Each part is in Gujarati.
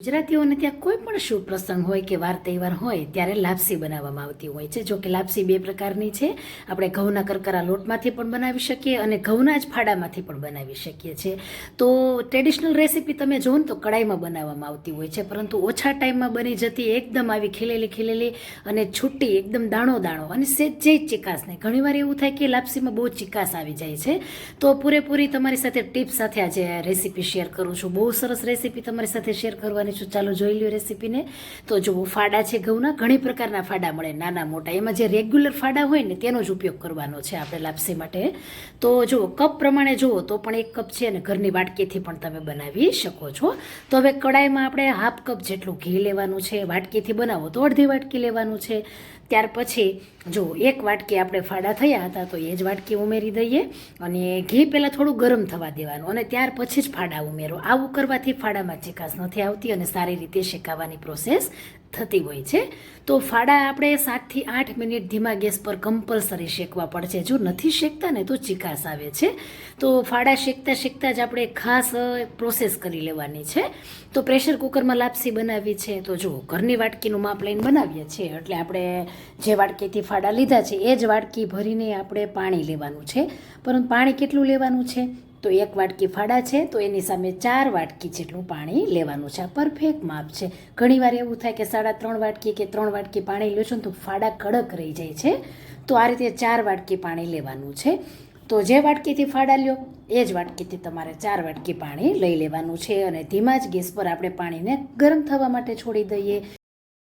ગુજરાતીઓને ત્યાં કોઈ પણ શુભ પ્રસંગ હોય કે વાર તહેવાર હોય, ત્યારે લાપસી બનાવવામાં આવતી હોય છે. જો કે લાપસી બે પ્રકારની છે. આપણે ઘઉંના કરકરા લોટમાંથી પણ બનાવી શકીએ અને ઘઉંના જ ફાડામાંથી પણ બનાવી શકીએ છીએ. તો ટ્રેડિશનલ રેસીપી તમે જોવો ને તો કડાઈમાં બનાવવામાં આવતી હોય છે. પરંતુ ઓછા ટાઈમમાં બની જતી એકદમ આવી ખીલેલી ખીલેલી અને છૂટી એકદમ દાણો દાણો અને સેજે ચિકાસ નહીં ઘણીવાર એવું થાય કે લાપસીમાં બહુ ચિકાસ આવી જાય છે. તો પૂરેપૂરી તમારી સાથે ટિપ્સ સાથે આજે રેસીપી શેર કરું છું. બહુ સરસ રેસીપી તમારી સાથે શેર કરવાની છું. ચાલો જોઈ લ્યો રેસીપીને. તો જુઓ ફાડા છે ઘઉંના, ઘણી પ્રકારના ફાડા મળે. નાના, મોટા. એમાં જે રેગ્યુલર ફાડા હોય ને, તેનો જ ઉપયોગ કરવાનો છે આપણે લાપસી માટે. તો જુઓ કપ પ્રમાણે જુઓ, તો પણ એક કપ છે અને ઘરની વાટકીથી પણ તમે બનાવી શકો છો. તો હવે કડાઈમાં આપણે હાફ કપ જેટલું ઘી લેવાનું છે. વાટકીથી બનાવો તો અડધી વાટકી લેવાનું છે. ત્યાર પછી જો એક વાટકી આપણે ફાડા થયા હતા તો એ જ વાટકી ઉમેરી દઈએ અને ઘી પહેલાં થોડું ગરમ થવા દેવાનું અને ત્યાર પછી જ ફાડા ઉમેરો. આવું કરવાથી ફાડામાં ચિકાસ નથી આવતી અને સારી રીતે શેકાવાની પ્રોસેસ થતી હોય છે. તો ફાડા આપણે સાતથી આઠ મિનિટ ધીમા ગેસ પર કમ્પલસરી શેકવા પડશે. જો નથી શેકતા ને તો ચિકાસ આવે છે. તો ફાડા શેકતા શેકતા જ આપણે ખાસ પ્રોસેસ કરી લેવાની છે. તો પ્રેશર કુકરમાં લાપસી બનાવી છે. તો જુઓ, ઘરની વાટકીનું માપ લઈને બનાવીએ છીએ. એટલે આપણે જે વાટકીથી ફાડા લીધા છે, એ જ વાટકી ભરીને આપણે પાણી લેવાનું છે. પરંતુ પાણી કેટલું લેવાનું છે? તો એક વાટકી ફાડા છે, તો એની સામે ચાર વાટકી જેટલું પાણી લેવાનું છે. આ પરફેક્ટ માપ છે. ઘણીવાર એવું થાય કે સાડા ત્રણ વાટકી કે ત્રણ વાટકી પાણી લો છો તો ફાડા કડક રહી જાય છે. તો આ રીતે ચાર વાટકી પાણી લેવાનું છે. તો જે વાટકીથી ફાડા લ્યો, એ જ વાટકીથી તમારે ચાર વાટકી પાણી લઈ લેવાનું છે. અને ધીમા જ ગેસ પર આપણે પાણીને ગરમ થવા માટે છોડી દઈએ.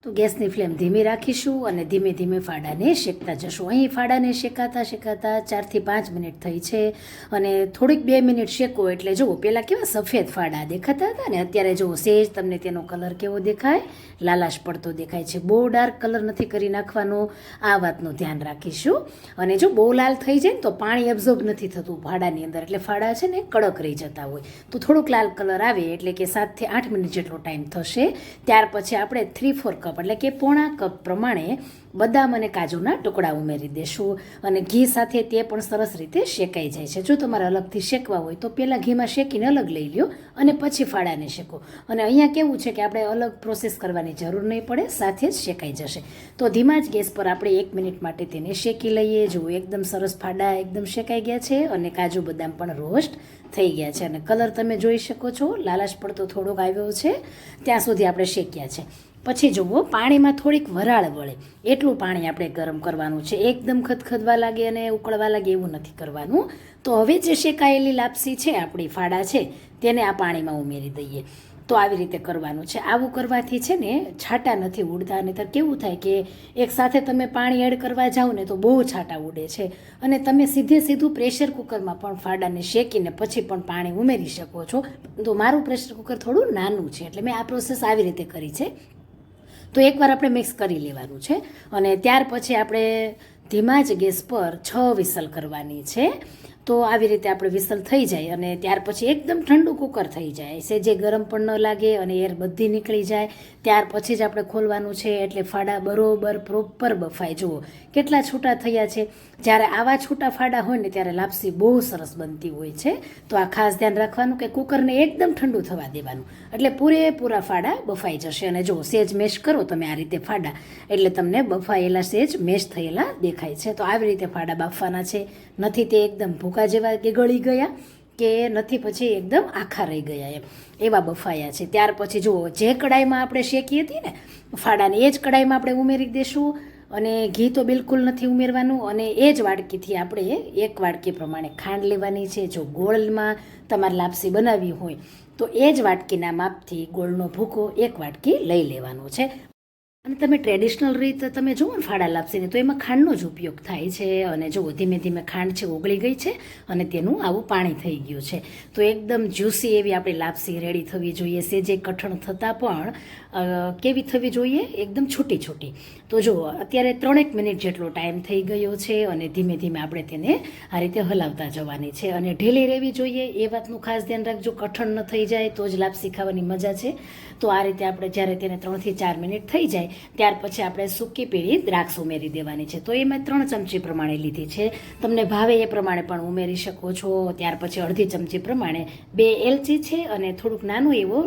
તો ગેસની ફ્લેમ ધીમી રાખીશું અને ધીમે ધીમે ફાડાને શેકતા જશું. અહીં ફાડાને શેકાતા શેકાતા ચારથી પાંચ મિનિટ થઈ છે અને થોડીક બે મિનિટ શેકો એટલે જુઓ પહેલાં કેવા સફેદ ફાડા દેખાતા હતા ને અત્યારે જુઓ, સેજ તમને તેનો કલર કેવો દેખાય? લાલાશ પડતો દેખાય છે. બહુ ડાર્ક કલર નથી કરી નાખવાનો. આ વાતનું ધ્યાન રાખીશું. અને જો બહુ લાલ થઈ જાય ને તો પાણી એબ્ઝોર્બ નથી થતું ફાડાની અંદર. એટલે ફાડા છે ને કડક રહી જતા હોય. તો થોડુંક લાલ કલર આવે એટલે કે સાતથી આઠ મિનિટ જેટલો ટાઈમ થશે. ત્યાર પછી આપણે થ્રી ફોર કપ. એટલે કે પોણા કપ પ્રમાણે બદામ અને કાજુના ટુકડા ઉમેરી દેશું. અને ઘી સાથે તે પણ સરસ રીતે શેકાઈ જાય છે. જો તમારે અલગથી શેકવા હોય તો પહેલાં ઘીમાં શેકીને અલગ લઈ લ્યો અને પછી ફાડાને શેકો. અને અહીંયા કેવું છે કે આપણે અલગ પ્રોસેસ કરવાની જરૂર નહીં પડે, સાથે જ શેકાઈ જશે. તો ધીમા જ ગેસ પર આપણે એક મિનિટ માટે તેને શેકી લઈએ. જુઓ એકદમ સરસ ફાડા એકદમ શેકાઈ ગયા છે અને કાજુ બદામ પણ રોસ્ટ થઈ ગયા છે. અને કલર તમે જોઈ શકો છો. લાલાશ પડતો થોડોક આવ્યો છે. ત્યાં સુધી આપણે શેક્યા છે. પછી જુઓ, પાણીમાં થોડીક વરાળ વળે. એટલું પાણી આપણે ગરમ કરવાનું છે. એકદમ ખદખદવા લાગે અને ઉકળવા લાગે એવું નથી કરવાનું. તો હવે જે શેકાયેલી લાપસી છે, આપણી ફાડા છે, તેને આ પાણીમાં ઉમેરી દઈએ. તો આવી રીતે કરવાનું છે. આવું કરવાથી છે ને, છાટા નથી ઉડતા નહીંતર કેવું થાય કે એક સાથે તમે પાણી એડ કરવા જાઓ ને તો બહુ છાટા ઉડે છે. અને તમે સીધે સીધું પ્રેશર કુકરમાં પણ ફાડાને શેકીને પછી પણ પાણી ઉમેરી શકો છો. તો મારું પ્રેશર કુકર થોડું નાનું છે, એટલે મેં આ પ્રોસેસ આવી રીતે કરી છે. તો એકવાર આપણે મિક્સ કરી લેવાનું છે. અને ત્યાર પછી આપણે ધીમા જ ગેસ પર છ વિસલ કરવાની છે. તો આવી રીતે આપણે વિસલ થઈ જાય અને ત્યાર પછી એકદમ ઠંડુ કુકર થઈ જાય. છે જે ગરમ પણ ન લાગે અને એર બધી નીકળી જાય. ત્યાર પછી જ આપણે ખોલવાનું છે એટલે ફાડા બરોબર પ્રોપર બફાય. જુઓ, કેટલા છૂટા થયા છે. જ્યારે આવા છૂટા ફાડા હોય ને ત્યારે લાપસી બહુ સરસ બનતી હોય છે. તો આ ખાસ ધ્યાન રાખવાનું કે કુકરને એકદમ ઠંડુ થવા દેવાનું. એટલે પૂરેપૂરા ફાડા બફાઈ જશે. અને જો સેજ મેશ કરો તમે આ રીતે ફાડા. એટલે તમને બફાયેલા સેજ મેશ થયેલા દેખાય છે. તો આવી રીતે ફાડા બાફવાના છે. નથી તે એકદમ ભૂકા જેવા કે ગળી ગયા કે નથી પછી એકદમ આખા રહી ગયા એમ. એવા બફાયા છે. ત્યાર પછી જુઓ, જે કડાઈમાં આપણે શેકી હતી ને, ફાડાને એ જ કડાઈમાં આપણે ઉમેરી દઈશું અને ઘી તો બિલકુલ નથી ઉમેરવાનું અને એ જ વાડકીથી આપણે એક વાડકી પ્રમાણે ખાંડ લેવાની છે. જો ગોળમાં તમારે લાપસી બનાવવી હોય તો એ જ વાટકીના માપથી ગોળનો ભૂકો એક વાટકી લઈ લેવાનો છે. અને તમે ટ્રેડિશનલ રીતે તમે જુઓ ને ફાડા લાપસીને, તો એમાં ખાંડનો જ ઉપયોગ થાય છે. અને જુઓ, ધીમે ધીમે ખાંડ છે, ઓગળી ગઈ છે અને તેનું આવું પાણી થઈ ગયું છે. તો એકદમ જ્યુસી એવી આપણી લાપસી રેડી થવી જોઈએ. સેજે કઠણ થતાં પણ કેવી થવી જોઈએ? એકદમ છૂટી છૂટી તો જુઓ, અત્યારે ત્રણેક મિનિટ જેટલો ટાઈમ થઈ ગયો છે અને ધીમે ધીમે આપણે તેને આ રીતે હલાવતા જવાની છે. અને ઢીલી રહેવી જોઈએ, એ વાતનું ખાસ ધ્યાન રાખજો. કઠણ ન થઈ જાય, તો જ લાપસી ખાવાની મજા છે. તો આ રીતે આપણે જ્યારે તેને ત્રણથી ચાર મિનિટ થઈ જાય, ત્યાર પછી આપણે સૂકી પીળી દ્રાક્ષ ઉમેરી દેવાની છે. તો એ મેં ત્રણ ચમચી પ્રમાણે લીધી છે. તમને ભાવે એ પ્રમાણે પણ ઉમેરી શકો છો. ત્યાર પછી અડધી ચમચી પ્રમાણે બે એલચી છે અને થોડુંક નાનું એવો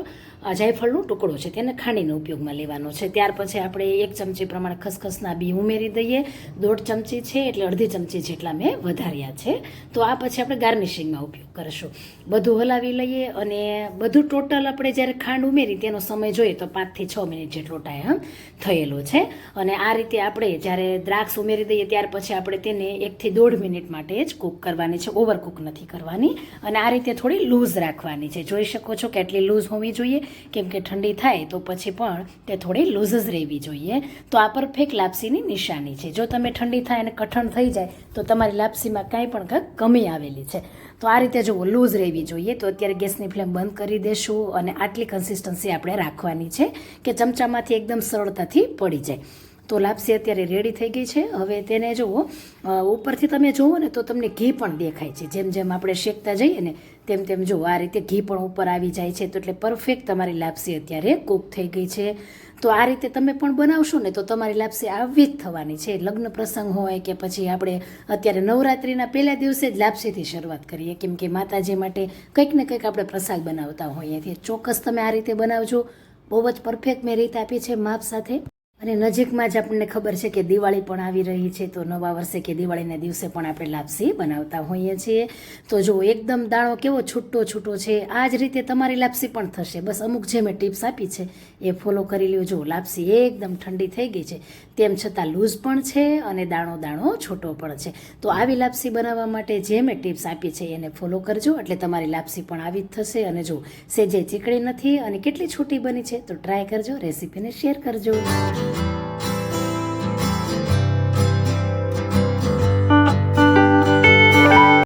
જાયફળનો ટુકડો છે. તેને ખાંડીને ઉપયોગમાં લેવાનો છે. ત્યાર પછી આપણે એક ચમચી પ્રમાણે ખસખસના બી ઉમેરી દઈએ. દોઢ ચમચી છે એટલે અડધી ચમચી જેટલા મેં વધાર્યા છે. તો આ પછી આપણે ગાર્નિશિંગમાં ઉપયોગ કરીશું. બધું હલાવી લઈએ અને બધું ટોટલ આપણે જ્યારે ખાંડ ઉમેરી તેનો સમય જોઈએ તો પાંચથી છ મિનિટ જેટલો ટાઈમ થયેલો છે. અને આ રીતે આપણે જ્યારે દ્રાક્ષ ઉમેરી દઈએ ત્યાર પછી આપણે તેને એકથી દોઢ મિનિટ માટે જ કૂક કરવાની છે. ઓવરકૂક નથી કરવાની. અને આ રીતે થોડી લૂઝ રાખવાની છે. જોઈ શકો છો કે એટલી લૂઝ હોવી જોઈએ. કેમ કે ઠંડી થાય તો પછી પણ તે થોડી લૂઝ રહેવી જોઈએ. તો આ પરફેક્ટ લાપસીની નિશાની છે. જો તમે ઠંડી થાય અને કઠણ થઈ જાય, તો તમારી લાપસીમાં કાંઈ પણ કાંઈક કમી આવેલી છે. તો આ રીતે જુઓ લૂઝ રહેવી જોઈએ, તો અત્યારે ગેસની ફ્લેમ બંધ કરી દેશું અને આટલી કન્સિસ્ટન્સી આપણે રાખવાની છે કે ચમચામાંથી એકદમ સરળતાથી પડી જાય. તો લાપસી અત્યારે રેડી થઈ ગઈ છે. હવે તેને જુઓ ઉપરથી તમે જુઓ ને તો તમને ઘી પણ દેખાય છે. જેમ જેમ આપણે શેકતા જઈએ ને તેમ તેમ જુઓ. આ રીતે ઘી પણ ઉપર આવી જાય છે. તો એટલે પરફેક્ટ તમારી લાપસી અત્યારે કૂક થઈ ગઈ છે. તો આ રીતે તમે પણ બનાવશો ને તો તમારી લાપસી આવી જ થવાની છે. લગ્ન પ્રસંગ હોય કે પછી આપણે અત્યારે નવરાત્રિના પહેલા દિવસે જ લાપસીથી શરૂઆત કરીએ. કેમ કે માતાજી માટે કંઈક ને કંઈક આપણે પ્રસાદ બનાવતા હોઈએ છીએ. ચોક્કસ તમે આ રીતે બનાવજો. બહુ જ પરફેક્ટ મેં રીત આપી છે માપ સાથે. અને નજીકમાં જ આપણને ખબર છે કે દિવાળી પણ આવી રહી છે, તો નવા વર્ષે કે દિવાળીના દિવસે પણ આપણે લાપસી બનાવતા હોઈએ છીએ. તો જો એકદમ દાણો કેવો છૂટો છૂટો છે આ જ રીતે તમારી લાપસી પણ થશે. બસ અમુક જે મેં ટિપ્સ આપી છે, એ ફોલો કરી લ્યો. જો લાપસી એકદમ ઠંડી થઈ ગઈ છે, તેમ છતાં લૂઝ પણ છે અને દાણો દાણો છોટો પણ છે. તો આવી લાપસી બનાવવા માટે જે મેં ટિપ્સ આપી છે, એને ફોલો કરજો. એટલે તમારી લાપસી પણ આવી જ થશે. અને જો સેજે ચીકણી નથી અને કેટલી છૂટી બની છે, તો ટ્રાય કરજો, રેસીપીને શેર કરજો. thank you